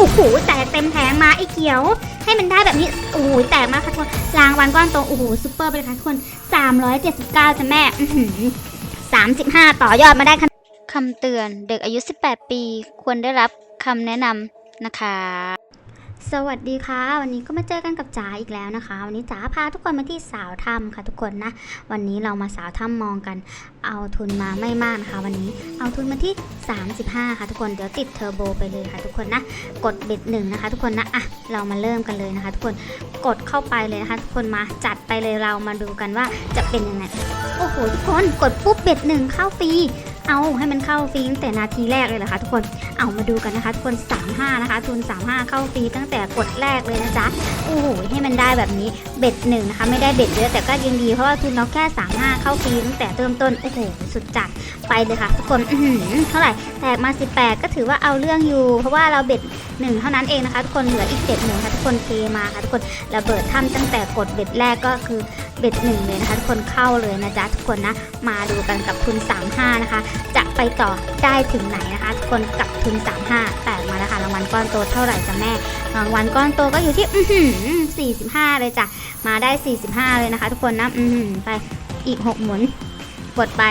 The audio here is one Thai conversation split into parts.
โอ้โหแตกเต็มแผงมาไอ้เขียว ให้มันได้แบบนี้โอ้โหแตกมากค่ะทุกคนรางวัลก้อนโตโอ้โหซุปเปอร์ไปเลยค่ะทุกคน 379จ้ะแม่อื้อหือ35ต่อยอดมาได้ค่ะคำเตือนเด็กอายุ 18 ปี ควรได้รับคำแนะนำนะคะ สวัสดีค่ะ วันนี้ก็มาเจอกันกับจ๋าอีกแล้วนะคะ วันนี้จ๋าพาทุกคนมาที่สาวถ้ำค่ะทุกคนนะ วันนี้เรามาสาวถ้ำมองกัน เอาทุนมาไม่มากนะคะวันนี้เอาทุนมาที่ 35 ค่ะทุกคนเดี๋ยวติดเทอร์โบไปเลยค่ะทุกคนนะกดเบ็ดหนึ่งนะคะ ทุกคนนะอะเรามาเริ่มกันเลยนะคะ ทุกคนกดเข้าไปเลยนะคะ ทุกคนมาจัดไปเลยเรามาดูกันว่าจะเป็นยังไงโอ้โหทุกคนกดปุ๊บเบ็ดหนึ่งเข้าฟรี เอาให้มันเข้าฟรีตั้งแต่นาทีแรกเลยเหรอคะทุกคน เอามาดูกันนะคะทุกคน35นะคะทุน35 เข้าฟรีตั้งแต่กดแรกเลยนะจ๊ะโอ้โหให้มันได้แบบนี้เบ็ดหนึ่งนะคะไม่ได้เบ็ดเยอะแต่ก็ยังดีเพราะว่าทุนเราแค่35 เข้าฟรีตั้งแต่เริ่มต้นโอ้โหสุดจัดไปเลยค่ะ ทุกคนอืเท่าไหร่แตกมา 18 ก็ถือว่าเอาเรื่องอยู่ เพราะว่าเราเบ็ดหนึ่งเท่านั้นเองนะคะ ทุกคนเหลืออีกเจ็ดหนึ่งค่ะทุกคนเทมาค่ะทุกคนระเบิดถ้ำตั้งแต่กดเบ็ดแรกก็คือ เบ็ดหนึ่งเลยนะคะทุกคนเข้าเลยนะจ๊ะทุกคนนะ มาดูกันกับทุน 35 นะคะ จะไปต่อได้ถึงไหนนะคะ ทุกคนกับทุน 35 แต่มาแล้วค่ะรางวัลก้อนโตเท่าไหร่จ้ะแม่ รางวัลก้อนโตก็อยู่ที่อื้อหือ45 เลยจ้ะ มาได้ 45 เลยนะคะ ทุกคนนะอือหือไปอีก 6 หมุนกดไป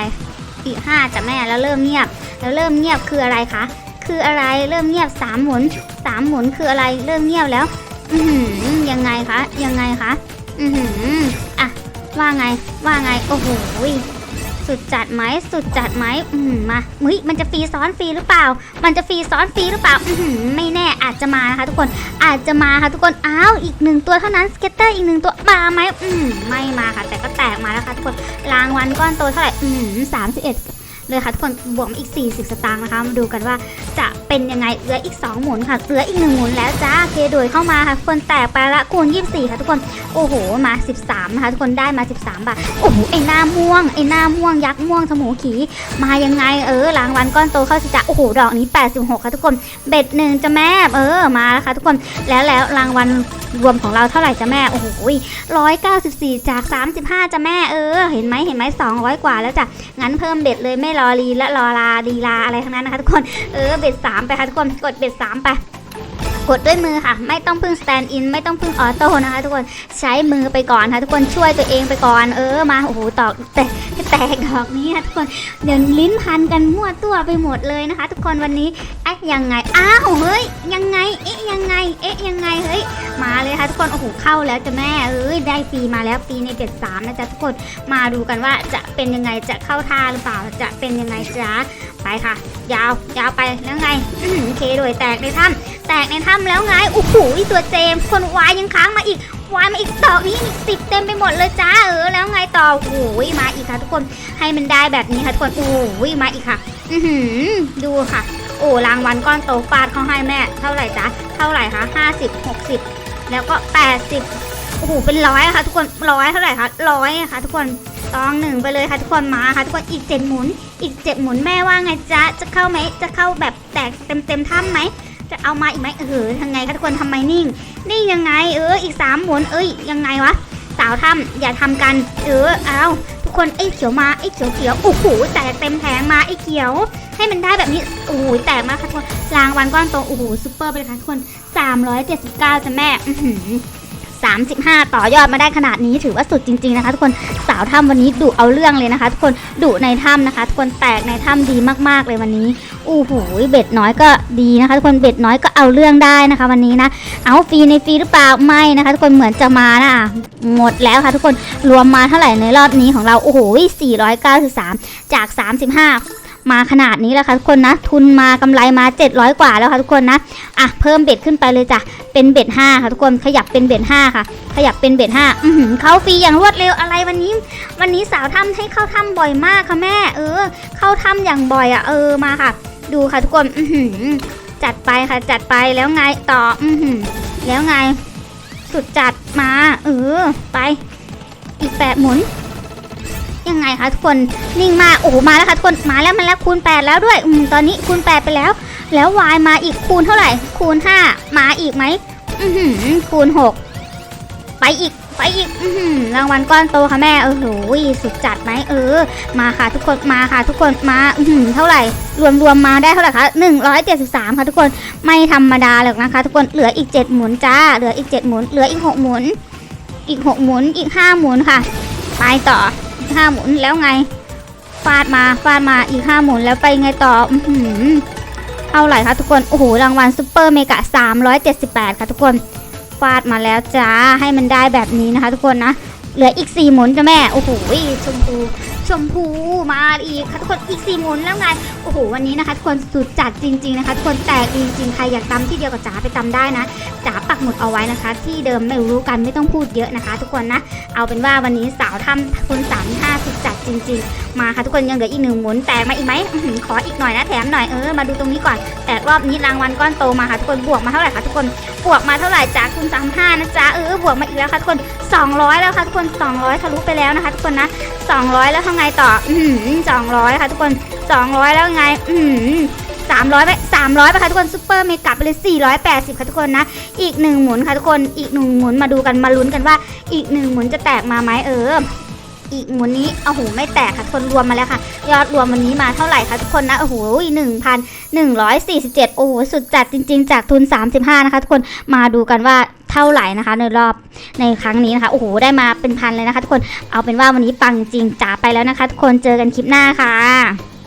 อีก 5จ้ะแม่แล้วเริ่มเงียบ แล้วเริ่มเงียบคืออะไรคะคืออะไรเริ่มเงียบสามหมุนสามหมุนคืออะไรเริ่มเงียบแล้ว อืยังไงคะยังไงคะอือ ว่าไง ว่าไง โอ้โหสุดจัดไหมสุดจัดไหมอืมมามุ้ยมันจะฟรีซ้อนฟรีหรือเปล่า มันจะฟรีซ้อนฟรีหรือเปล่าอืมไม่แน่อาจจะมานะคะทุกคนอาจจะมาค่ะทุกคนอ้าวอีกหนึ่งตัวเท่านั้นสเก็ตเตอร์อีกหนึ่งตัวมาไหมอืมไม่มาค่ะ แต่ก็แตกมาแล้วค่ะทุกคนรางวัลก้อนโตเท่าไหร่อืมสามสิบเอ็ด เลยค่ะทุกคนบวกมาอีก 40 สตางค์นะคะมาดูกันว่าจะเป็นยังไงเหลืออีก 2 หมุนค่ะเหลืออีก 1 หมุนแล้วจ้าเคโดยเข้ามาค่ะทุกคนแตกไปละคูณ 24 ค่ะทุกคนโอ้โหมา 13 นะคะทุกคนได้มา 13 บาทโอ้โหไอ้หน้าม่วงไอ้หน้าม่วงยักษ์ม่วงสมูขีมายังไงเออรางวัลก้อนโตเข้าสิจะโอ้โหดอกนี้ 86 ค่ะทุกคนเบ็ดหนึ่งจะแม่เออมาแล้วค่ะทุกคนแล้วแล้วรางวัลรวมของเราเท่าไหร่จะแม่โอ้โห194จาก35จะแม่เออเห็นไหมเห็นไหม200กว่าแล้วจ้ะงั้นเพิ่มเบ็ดเลยไม่รอรีและรอลาดีลาอะไรทั้งนั้นนะคะทุกคนเออเบ็ดสามไปค่ะทุกคนกดเบ็ดสามไป กดด้วยมือค่ะ ไม่ต้องพึ่งสแตนด์อินไม่ต้องพึ่งออโต้นะคะทุกคนใช้มือไปก่อนค่ะทุกคนช่วยตัวเองไปก่อนเออมาโอ้โหตอกแต่แตกดอกนี้ค่ะทุกคนเดี๋ยวลิ้นพันกันมั่วตัวไปหมดเลยนะคะ ทุกคนวันนี้เอ๊ะยังไงอ้าวเฮ้ยยังไงเอ๊ะยังไงเอ๊ะยังไงเฮ้ยมาเลยค่ะทุกคนโอ้โหเข้าแล้วจ้ะแม่เอ้ยได้ฟรีมาแล้วฟรีในเบ็ดสามนะจ๊ะทุกคนมาดูกันว่าจะเป็นยังไงจะเข้าท่าหรือเปล่าจะเป็นยังไงจ๊ะไปค่ะ ยาวยาวไปแล้วไงอื้อเคโดยแตกในถ้ำแตกในถ้ำแล้วไงโอ้โหตัวเจมคนวายยังค้างมาอีกวายมาอีกดอกนี้อีกสิบเต็มไปหมดเลยจ้าเออแล้วไงต่อโอ้ยมาอีกค่ะทุกคนให้มันได้แบบนี้ค่ะทุกคนโอ้ยมาอีกค่ะ อือหือดูค่ะ โอ้รางวัลก้อนโตฟาดเขาให้แม่ เท่าไหร่จ๊ะเท่าไหร่คะห้าสิบหกสิบแล้วก็แปดสิบโอ้โหเป็นร้อยอะค่ะทุกคนร้อยเท่าไหร่คะร้อยอะค่ะทุกคน ตองหนึ่งไปเลยค่ะทุกคนมาค่ะทุกคนอีกเจ็ดหมุน อีกเจ็ดหมุนแม่ว่าไงจ๊ะจะเข้าไหมจะเข้าแบบแตกเต็มเต็มถ้ำไหมจะเอามาอีกไหมเออทำไงคะทุกคนทำไมนิ่งนิ่งยังไง เอออีกสามหมุนเอ้ยยังไงวะสาวถ้ำอย่าทำกัน เออเอาทุกคนไอ้เขียวมาไอ้เขียวเขียวโอ้โหแตกเต็มแผงมาไอ้เขียว ให้มันได้แบบนี้โอ้โหแตกมากค่ะทุกคนรางวัลก้อนโตโอ้โหซุปเปอร์ไปเลยค่ะทุกคน379จ้ะแม่อื้อหือ 35 ต่อยอดมาได้ขนาดนี้ถือว่าสุดจริง ๆนะคะ ทุกคนสาวถ้ำวันนี้ดุเอาเรื่องเลยนะคะ ทุกคนดุในถ้ำนะคะ ทุกคนแตกในถ้ำดีมากๆเลยวันนี้อู้หูเบ็ดน้อยก็ดีนะคะ ทุกคนเบ็ดน้อยก็เอาเรื่องได้นะคะ วันนี้นะเอาฟรีในฟรีหรือเปล่าไม่นะคะ ทุกคนเหมือนจะมานะอะหมดแล้วค่ะ ทุกคนรวมมาเท่าไหร่ในรอบนี้ของเราโอ้โห493 จาก 35 มาขนาดนี้แล้วค่ะทุกคนนะ ทุนมากำไรมา 700 กว่าแล้วค่ะทุกคนนะอะเพิ่มเบ็ดขึ้นไปเลยจ้ะเป็นเบ็ด5ค่ะทุกคนขยับเป็นเบ็ด5ค่ะ ขยับเป็นเบ็ด5อือหือเข้าฟรีอย่างรวดเร็วอะไรวันนี้ วันนี้สาวถ้ำให้เข้าถ้ำบ่อยมากค่ะแม่ เออ เข้าถ้ำอย่างบ่อยอะเออมาค่ะ ดูค่ะทุกคนอือหือจัดไปค่ะจัดไปแล้วไงต่ออือหือแล้วไง สุดจัดมา เออ ไป อีกแปดหมุน ยังไงคะทุกคนนิ่งมากโอ้โหมาแล้วค่ะทุกคนมาแล้วมาแล้วคูณ 8 แล้วด้วยอืมตอนนี้คูณ 8 ไปแล้ว แล้ววายมาอีกคูณเท่าไหร่ คูณ 5 มาอีกไหมอือหือคูณ 6 ไปอีกไปอีกอือหือรางวัลก้อนโตค่ะแม่เออโหสุดจัดไหมเออ มาค่ะทุกคนมาค่ะทุกคนมาอือหือเท่าไหร่ รวมรวมมาได้เท่าไหร่คะ173 ค่ะทุกคนไม่ธรรมดาเลยนะคะ ทุกคนเหลืออีก 7 หมุนจ้า เหลืออีก 7 หมุน เหลืออีก 6 หมุน อีก 6 หมุนอีก 5 หมุนค่ะ ไปต่อ อีก5หมุนแล้วไงฟาดมาฟาดมาอีก5หมุนแล้วไปไงต่ออื้อหือเท่าไหร่คะทุกคนโอ้โหรางวัลซูเปอร์เมกะ378ค่ะทุกคนฟาดมาแล้วจ้าให้มันได้แบบนี้นะคะ ทุกคนนะเหลืออีก4หมุนจ้ะแม่โอ้โหชมพูชมพูมาอีกค่ะทุกคนอีก4หมุนแล้วไงโอ้โหวันนี้นะคะทุกคนสุดจัดจริง ๆนะคะ ทุกคนแตกจริงๆใครอยากตำที่เดียวกับจ๋าไปตำได้นะจ๋า ปักหมุดเอาไว้นะคะ ที่เดิมไม่รู้กันไม่ต้องพูดเยอะนะคะ ทุกคนนะ เอาเป็นว่าวันนี้สาวทำคุณสามห้าสุดจัดจริง ๆ มาค่ะทุกคนยังเหลืออีกหนึ่งหมุนแตกมาอีกไหมขออีกหน่อยนะแถมหน่อยเออมาดูตรงนี้ก่อน แตกรอบนี้รางวัลก้อนโตมาค่ะทุกคนบวกมาเท่าไหร่คะทุกคนบวกมาเท่าไหร่จากคุณสามห้านะจ๊ะเออบวกมาอีกแล้วค่ะทุกคน 200 แล้วค่ะทุกคน 200ทะลุไปแล้วนะคะทุกคนนะ 200 แล้วทำไงต่ออืม200ค่ะทุกคน 200 แล้วไง อืม 300ไป300ไปค่ะทุกคนซุปเปอร์เมกะไปเลย 480 ค่ะทุกคนนะ อีกหนึ่งหมุนค่ะทุกคนอีกหนึ่งหมุนมาดูกันมาลุ้นกันว่าอีกหนึ่งหมุนจะแตกมาไหมเอออีกหมุนนี้โอ้โหไม่แตกค่ะทุกคนรวมมาแล้วค่ะ ยอดรวมวันนี้มาเท่าไหร่คะทุกคนนะโอ้โหหนึ่งพันหนึ่งร้อยสี่สิบเจ็ดโอ้โหสุดจัดจริง ๆ จากทุน35นะคะทุกคนมาดูกันว่าเท่าไหร่นะคะ ในรอบในครั้งนี้นะคะโอ้โหได้มาเป็นพันเลยนะคะ ทุกคนเอาเป็นว่าวันนี้ปังจริงจ๋าไปแล้วนะคะ ทุกคนเจอกันคลิปหน้าค่ะ